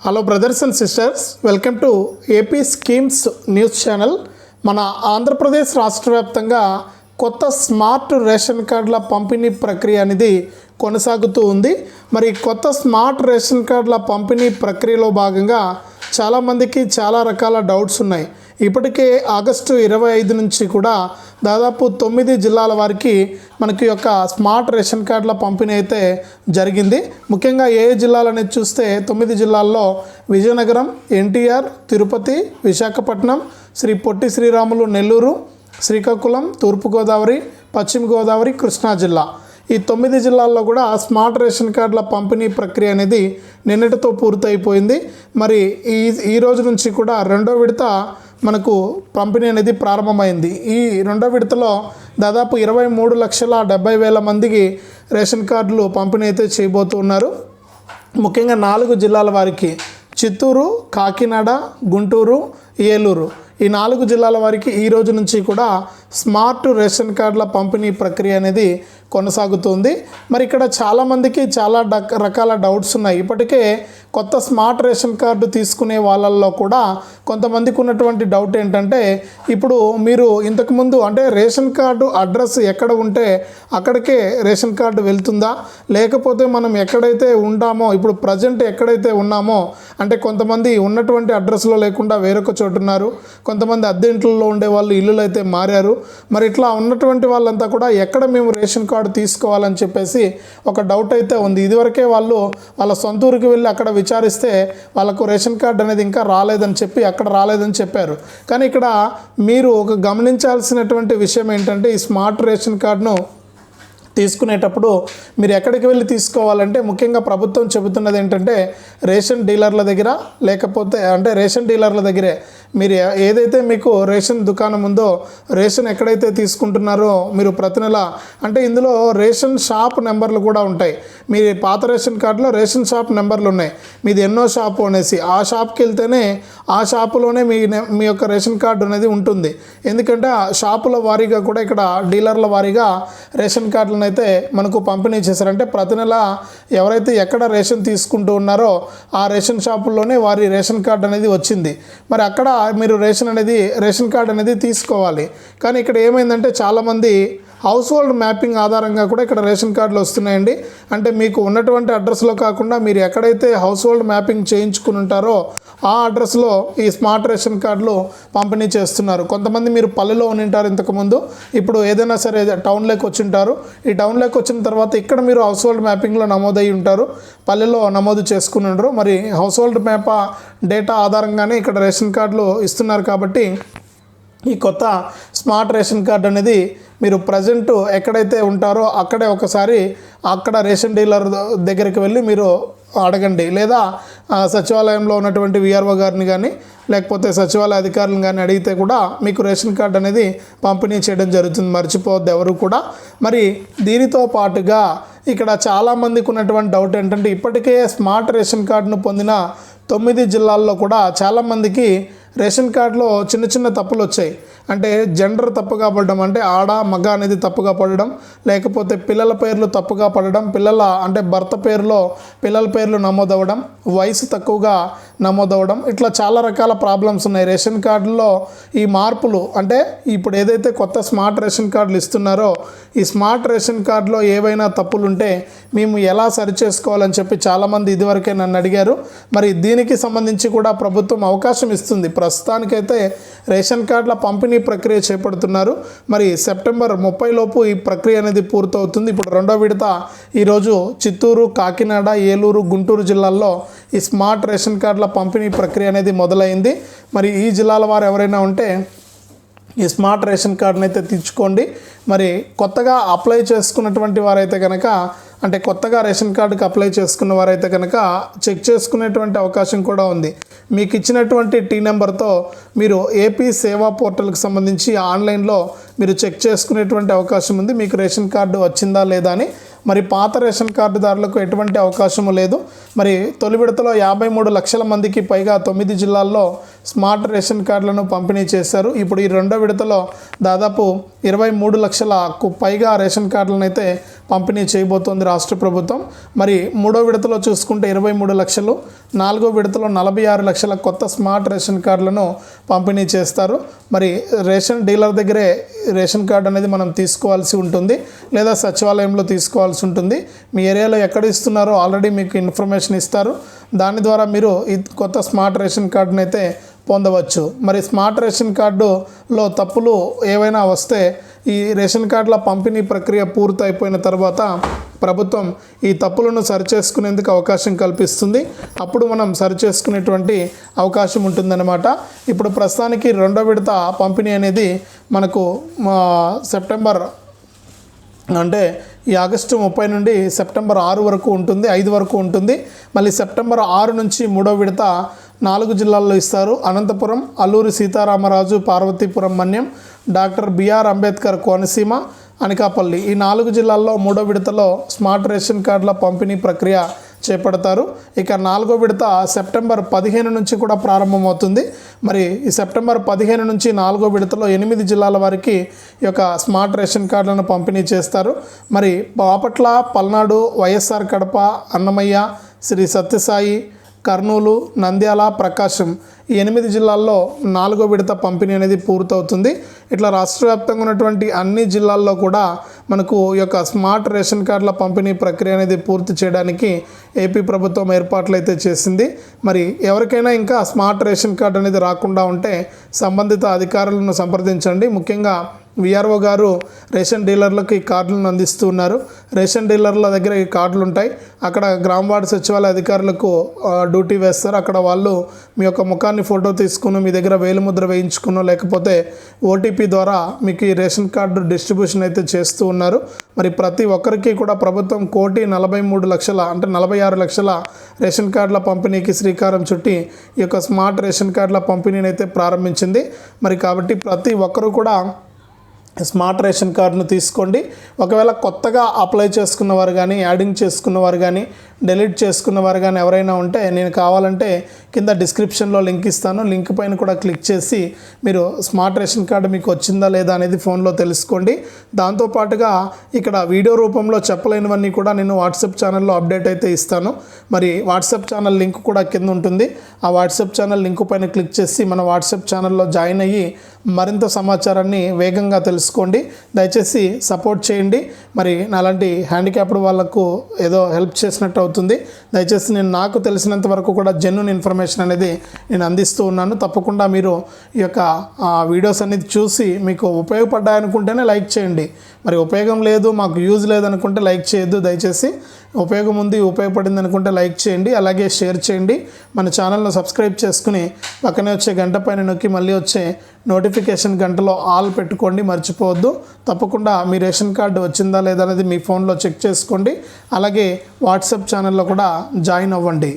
Hello brothers and sisters welcome to AP schemes news channel మన ఆంధ్రప్రదేశ్ రాష్ట్ర వ్యాప్తంగా కొత్త స్మార్ట్ రేషన్ కార్డుల పంపిణీ ప్రక్రియ అనేది కొనసాగుతూ ఉంది. మరి కొత్త స్మార్ట్ రేషన్ కార్డుల పంపిణీ ప్రక్రియలో భాగంగా చాలామందికి చాలా రకాల డౌట్స్ ఉన్నాయి. ఇప్పటికే ఆగస్టు ఇరవై ఐదు నుంచి కూడా దాదాపు తొమ్మిది జిల్లాల వారికి మనకి యొక్క స్మార్ట్ రేషన్ కార్డుల పంపిణీ అయితే జరిగింది. ముఖ్యంగా ఏ ఏ చూస్తే తొమ్మిది జిల్లాల్లో విజయనగరం ఎన్టీఆర్ తిరుపతి విశాఖపట్నం శ్రీ పొట్టి శ్రీరాములు నెల్లూరు శ్రీకాకుళం తూర్పుగోదావరి పశ్చిమ గోదావరి కృష్ణా జిల్లా. ఈ తొమ్మిది జిల్లాల్లో కూడా స్మార్ట్ రేషన్ కార్డుల పంపిణీ ప్రక్రియ అనేది నిన్నటితో పూర్తయిపోయింది. మరి ఈ ఈ రోజు నుంచి కూడా రెండో విడత మనకు పంపిణీ అనేది ప్రారంభమైంది. ఈ రెండో విడతలో దాదాపు ఇరవై మూడు లక్షల డెబ్బై వేల మందికి రేషన్ కార్డులు పంపిణీ అయితే చేయబోతున్నారు. ముఖ్యంగా నాలుగు జిల్లాల వారికి చిత్తూరు కాకినాడ గుంటూరు ఏలూరు. ఈ నాలుగు జిల్లాల వారికి ఈ రోజు నుంచి కూడా స్మార్ట్ రేషన్ కార్డుల పంపిణీ ప్రక్రియ అనేది కొనసాగుతుంది. మరి ఇక్కడ చాలామందికి చాలా రకాల డౌట్స్ ఉన్నాయి. ఇప్పటికే కొత్త స్మార్ట్ రేషన్ కార్డు తీసుకునే వాళ్ళల్లో కూడా కొంతమందికి ఉన్నటువంటి డౌట్ ఏంటంటే ఇప్పుడు మీరు ఇంతకుముందు అంటే రేషన్ కార్డు అడ్రస్ ఎక్కడ ఉంటే అక్కడికే రేషన్ కార్డు వెళ్తుందా? లేకపోతే మనం ఎక్కడైతే ఉంటామో ఇప్పుడు ప్రజెంట్ ఎక్కడైతే ఉన్నామో అంటే కొంతమంది ఉన్నటువంటి అడ్రస్లో లేకుండా వేరొక చోటు ఉన్నారు. కొంతమంది అద్దె ఇంట్లో ఉండే వాళ్ళు ఇల్లులు అయితే మారారు. మరి ఇట్లా ఉన్నటువంటి వాళ్ళంతా కూడా ఎక్కడ మేము రేషన్ కార్డు తీసుకోవాలని చెప్పేసి ఒక డౌట్ అయితే ఉంది. ఇదివరకే వాళ్ళు వాళ్ళ సొంత ఊరికి వెళ్ళి అక్కడ విచారిస్తే వాళ్ళకు రేషన్ కార్డు అనేది ఇంకా రాలేదని చెప్పి అక్కడ రాలేదని చెప్పారు. కానీ ఇక్కడ మీరు ఒక గమనించాల్సినటువంటి విషయం ఏంటంటే ఈ స్మార్ట్ రేషన్ కార్డును తీసుకునేటప్పుడు మీరు ఎక్కడికి వెళ్ళి తీసుకోవాలంటే ముఖ్యంగా ప్రభుత్వం చెబుతున్నది ఏంటంటే రేషన్ డీలర్ల దగ్గర లేకపోతే అంటే రేషన్ డీలర్ల దగ్గరే. మీరు ఏదైతే మీకు రేషన్ దుకాణం ఉందో రేషన్ ఎక్కడైతే తీసుకుంటున్నారో మీరు ప్రతి నెల అంటే ఇందులో రేషన్ షాప్ నెంబర్లు కూడా ఉంటాయి. మీ పాత రేషన్ కార్డులో రేషన్ షాప్ నెంబర్లు ఉన్నాయి. మీది ఎన్నో షాపు అనేసి ఆ షాప్కి వెళ్తేనే ఆ షాపులోనే మీ నె- మీ యొక్క రేషన్ కార్డు అనేది ఉంటుంది. ఎందుకంటే ఆ షాపుల వారీగా కూడా ఇక్కడ డీలర్ల వారీగా రేషన్ కార్డులు అయితే మనకు పంపిణీ చేశారంటే ప్రతి నెల ఎవరైతే ఎక్కడ రేషన్ తీసుకుంటూ ఉన్నారో ఆ రేషన్ షాపుల్లోనే వారి రేషన్ కార్డు అనేది వచ్చింది. మరి అక్కడ మీరు రేషన్ అనేది రేషన్ కార్డు అనేది తీసుకోవాలి. కానీ ఇక్కడ ఏమైందంటే చాలామంది హౌస్ హోల్డ్ మ్యాపింగ్ ఆధారంగా కూడా ఇక్కడ రేషన్ కార్డులు వస్తున్నాయండి. అంటే మీకు ఉన్నటువంటి అడ్రస్లో కాకుండా మీరు ఎక్కడైతే హౌస్ హోల్డ్ మ్యాపింగ్ చేయించుకుని ఉంటారో ఆ అడ్రస్లో ఈ స్మార్ట్ రేషన్ కార్డులు పంపిణీ చేస్తున్నారు. కొంతమంది మీరు పల్లెలో ఉంటారు ఇంతకుముందు ఇప్పుడు ఏదైనా సరే టౌన్లోకి వచ్చి ఉంటారు ఈ టౌన్లోకి వచ్చిన తర్వాత ఇక్కడ మీరు హౌస్ హోల్డ్ మ్యాపింగ్లో నమోదయ్యి ఉంటారు. పల్లెలో నమోదు చేసుకుని ఉండరు. మరి హౌస్ హోల్డ్ మ్యాప్ డేటా ఆధారంగానే ఇక్కడ రేషన్ కార్డులు ఇస్తున్నారు కాబట్టి ఈ కొత్త స్మార్ట్ రేషన్ కార్డు అనేది మీరు ప్రజెంట్ ఎక్కడైతే ఉంటారో అక్కడే ఒకసారి అక్కడ రేషన్ డీలర్ దగ్గరికి వెళ్ళి మీరు అడగండి. లేదా సచివాలయంలో ఉన్నటువంటి విఆర్ఓ గారిని కానీ లేకపోతే సచివాలయ అధికారులను కానీ అడిగితే కూడా మీకు రేషన్ కార్డు అనేది పంపిణీ చేయడం జరుగుతుంది. మర్చిపోవద్దు ఎవరు కూడా. మరి దీనితో పాటుగా ఇక్కడ చాలామందికి ఉన్నటువంటి డౌట్ ఏంటంటే ఇప్పటికే స్మార్ట్ రేషన్ కార్డును పొందిన తొమ్మిది జిల్లాల్లో కూడా చాలామందికి రేషన్ కార్డులో చిన్న చిన్న తప్పులు వచ్చాయి. అంటే జెండర్ తప్పుగా పడడం అంటే ఆడ మగ అనేది తప్పుగా పడడం లేకపోతే పిల్లల పేర్లు తప్పుగా పడడం పిల్లల అంటే భర్త పేరులో పిల్లల పేర్లు నమోదవ్వడం వయసు తక్కువగా నమోదవడం ఇట్లా చాలా రకాల ప్రాబ్లమ్స్ ఉన్నాయి. రేషన్ కార్డులో ఈ మార్పులు అంటే ఇప్పుడు ఏదైతే కొత్త స్మార్ట్ రేషన్ కార్డులు ఇస్తున్నారో ఈ స్మార్ట్ రేషన్ కార్డులో ఏవైనా తప్పులు ఉంటే మేము ఎలా సరి చేసుకోవాలని చెప్పి చాలామంది ఇదివరకే నన్ను అడిగారు. మరి దీనికి సంబంధించి కూడా ప్రభుత్వం అవకాశం ఇస్తుంది. ప్రస్తుతానికైతే రేషన్ కార్డుల పంపిణీ ప్రక్రియ చేపడుతున్నారు. మరి సెప్టెంబర్ ముప్పై లోపు ఈ ప్రక్రియ అనేది పూర్తవుతుంది. ఇప్పుడు రెండో విడత ఈరోజు చిత్తూరు కాకినాడ ఏలూరు గుంటూరు జిల్లాల్లో ఈ స్మార్ట్ రేషన్ కార్డుల పంపిణీ ప్రక్రియ అనేది మొదలైంది. మరి ఈ జిల్లాల వారు ఎవరైనా ఉంటే ఈ స్మార్ట్ రేషన్ కార్డుని అయితే తెచ్చుకోండి మరి కొత్తగా అప్లై చేసుకున్నటువంటి వారైతే కనుక అంటే కొత్తగా రేషన్ కార్డుకి అప్లై చేసుకున్న వారైతే కనుక చెక్ చేసుకునేటువంటి అవకాశం కూడా ఉంది. మీకు ఇచ్చినటువంటి టీ నెంబర్తో మీరు ఏపీ సేవా పోర్టల్కి సంబంధించి ఆన్లైన్లో మీరు చెక్ చేసుకునేటువంటి అవకాశం ఉంది. మీకు రేషన్ కార్డు వచ్చిందా లేదా అని మరి పాత రేషన్ కార్డుదారులకు ఎటువంటి అవకాశము లేదు. మరి తొలి విడతలో యాభై మూడు లక్షల మందికి పైగా తొమ్మిది జిల్లాల్లో స్మార్ట్ రేషన్ కార్డులను పంపిణీ చేశారు. ఇప్పుడు ఈ రెండో విడతలో దాదాపు ఇరవై మూడు లక్షలకు పైగా రేషన్ కార్డులను అయితే పంపిణీ చేయబోతోంది రాష్ట్ర ప్రభుత్వం. మరి మూడో విడతలో చూసుకుంటే ఇరవై మూడు లక్షలు నాలుగో విడతలో నలభై ఆరు లక్షల కొత్త స్మార్ట్ రేషన్ కార్డులను పంపిణీ చేస్తారు. మరి రేషన్ డీలర్ దగ్గరే రేషన్ కార్డు అనేది మనం తీసుకోవాల్సి ఉంటుంది. లేదా సచివాలయంలో తీసుకోవాల్సి ఉంటుంది. మీ ఏరియాలో ఎక్కడ ఇస్తున్నారో ఆల్రెడీ మీకు ఇన్ఫర్మేషన్ ఇస్తారు. దాని ద్వారా మీరు ఈ కొత్త స్మార్ట్ రేషన్ కార్డును అయితే పొందవచ్చు. మరి స్మార్ట్ రేషన్ కార్డులో తప్పులు ఏవైనా వస్తే ఈ రేషన్ కార్డుల పంపిణీ ప్రక్రియ పూర్తయిపోయిన తర్వాత ప్రభుత్వం ఈ తప్పులను సరిచేసుకునేందుకు అవకాశం కల్పిస్తుంది. అప్పుడు మనం సరిచేసుకునేటువంటి అవకాశం ఉంటుందన్నమాట. ఇప్పుడు ప్రస్తుతానికి రెండో విడత పంపిణీ అనేది మనకు మా సెప్టెంబర్ అంటే ఈ ఆగస్టు ముప్పై నుండి సెప్టెంబర్ ఆరు వరకు ఉంటుంది ఐదు వరకు ఉంటుంది. మళ్ళీ సెప్టెంబర్ ఆరు నుంచి మూడో విడత నాలుగు జిల్లాల్లో ఇస్తారు. Anantapuram Alluri Sitaramaraju Parvathipuram Manyam doctor BR Ambedkar Konaseema Anakapalli. ఈ నాలుగు జిల్లాల్లో మూడో విడతలో స్మార్ట్ రేషన్ కార్డుల పంపిణీ ప్రక్రియ చేపడతారు. ఇక నాలుగో విడత సెప్టెంబర్ పదిహేను నుంచి కూడా ప్రారంభమవుతుంది. మరి ఈ సెప్టెంబర్ పదిహేను నుంచి నాలుగో విడతలో ఎనిమిది జిల్లాల వారికి ఈ యొక్క స్మార్ట్ రేషన్ కార్డులను పంపిణీ చేస్తారు. మరి బాపట్ల పల్నాడు వైఎస్ఆర్ కడప అన్నమయ్య శ్రీ సత్యసాయి కర్నూలు నంద్యాల ప్రకాశం ఈ ఎనిమిది జిల్లాల్లో నాలుగో విడత పంపిణీ అనేది పూర్తవుతుంది. ఇట్లా రాష్ట్ర వ్యాప్తంగా ఉన్నటువంటి అన్ని జిల్లాల్లో కూడా మనకు ఈ యొక్క స్మార్ట్ రేషన్ కార్డుల పంపిణీ ప్రక్రియ అనేది పూర్తి చేయడానికి ఏపీ ప్రభుత్వం ఏర్పాట్లు అయితే చేసింది. మరి ఎవరికైనా ఇంకా స్మార్ట్ రేషన్ కార్డు అనేది రాకుండా ఉంటే సంబంధిత అధికారులను సంప్రదించండి. ముఖ్యంగా విఆర్ఓ గారు రేషన్ డీలర్లకు ఈ కార్డులను అందిస్తూ ఉన్నారు. రేషన్ డీలర్ల దగ్గర ఈ కార్డులు ఉంటాయి. అక్కడ గ్రామ వార్డు సచివాలయ అధికారులకు డ్యూటీ వేస్తారు. అక్కడ వాళ్ళు మీ యొక్క ముఖాన్ని ఫోటో తీసుకుని మీ దగ్గర వేలిముద్ర వేయించుకునో లేకపోతే ఓటీపీ ద్వారా మీకు ఈ రేషన్ కార్డు డిస్ట్రిబ్యూషన్ అయితే చేస్తూ ఉన్నారు. మరి ప్రతి ఒక్కరికి కూడా ప్రభుత్వం కోటి నలభై మూడు లక్షల అంటే నలభై ఆరు లక్షల రేషన్ కార్డుల పంపిణీకి శ్రీకారం చుట్టి ఈ యొక్క స్మార్ట్ రేషన్ కార్డుల పంపిణీని అయితే ప్రారంభించింది. మరి కాబట్టి ప్రతి ఒక్కరూ కూడా స్మార్ట్ రేషన్ కార్డును తీసుకోండి. ఒకవేళ కొత్తగా అప్లై చేసుకున్నవారు కానీ యాడింగ్ చేసుకున్న వారు కానీ డెలీట్ చేసుకున్న వారు కానీ ఎవరైనా ఉంటే నేను కావాలంటే కింద డిస్క్రిప్షన్లో లింక్ ఇస్తాను. లింక్ పైన కూడా క్లిక్ చేసి మీరు స్మార్ట్ రేషన్ కార్డు మీకు వచ్చిందా లేదా అనేది ఫోన్లో తెలుసుకోండి. దాంతోపాటుగా ఇక్కడ వీడియో రూపంలో చెప్పలేనివన్నీ కూడా నేను వాట్సాప్ ఛానల్లో అప్డేట్ అయితే ఇస్తాను. మరి వాట్సాప్ ఛానల్ లింక్ కూడా కింద ఉంటుంది. ఆ వాట్సాప్ ఛానల్ లింక్ పైన క్లిక్ చేసి మన వాట్సాప్ ఛానల్లో జాయిన్ అయ్యి మరింత సమాచారాన్ని వేగంగా తెలుసుకోండి. దయచేసి సపోర్ట్ చేయండి. మరి నాలాంటి హ్యాండిక్యాప్డ్ వాళ్ళకు ఏదో హెల్ప్ చేసినట్టు అవుతుంది. దయచేసి నేను నాకు తెలిసినంత వరకు కూడా జెన్యున్ ఇన్ఫర్మేషన్ అనేది నేను అందిస్తూ ఉన్నాను. తప్పకుండా మీరు ఈ యొక్క ఆ, వీడియోస్ అనేది చూసి మీకు ఉపయోగపడ్డాయనుకుంటేనే లైక్ చేయండి. మరి ఉపయోగం లేదు మాకు యూజ్ లేదనుకుంటే లైక్ చేయొద్దు దయచేసి. ఉపయోగం ఉంది ఉపయోగపడింది అనుకుంటే లైక్ చేయండి అలాగే షేర్ చేయండి. మన ఛానల్ను సబ్స్క్రైబ్ చేసుకుని పక్కనే వచ్చే గంట పైన నొక్కి మళ్ళీ వచ్చే నోటిఫికేషన్ గంటలో ఆల్ పెట్టుకోండి మర్చిపోవద్దు. తప్పకుండా మీ రేషన్ కార్డు వచ్చిందా లేదా అనేది మీ ఫోన్లో చెక్ చేసుకోండి. అలాగే వాట్సాప్ ఛానల్లో కూడా జాయిన్ అవ్వండి.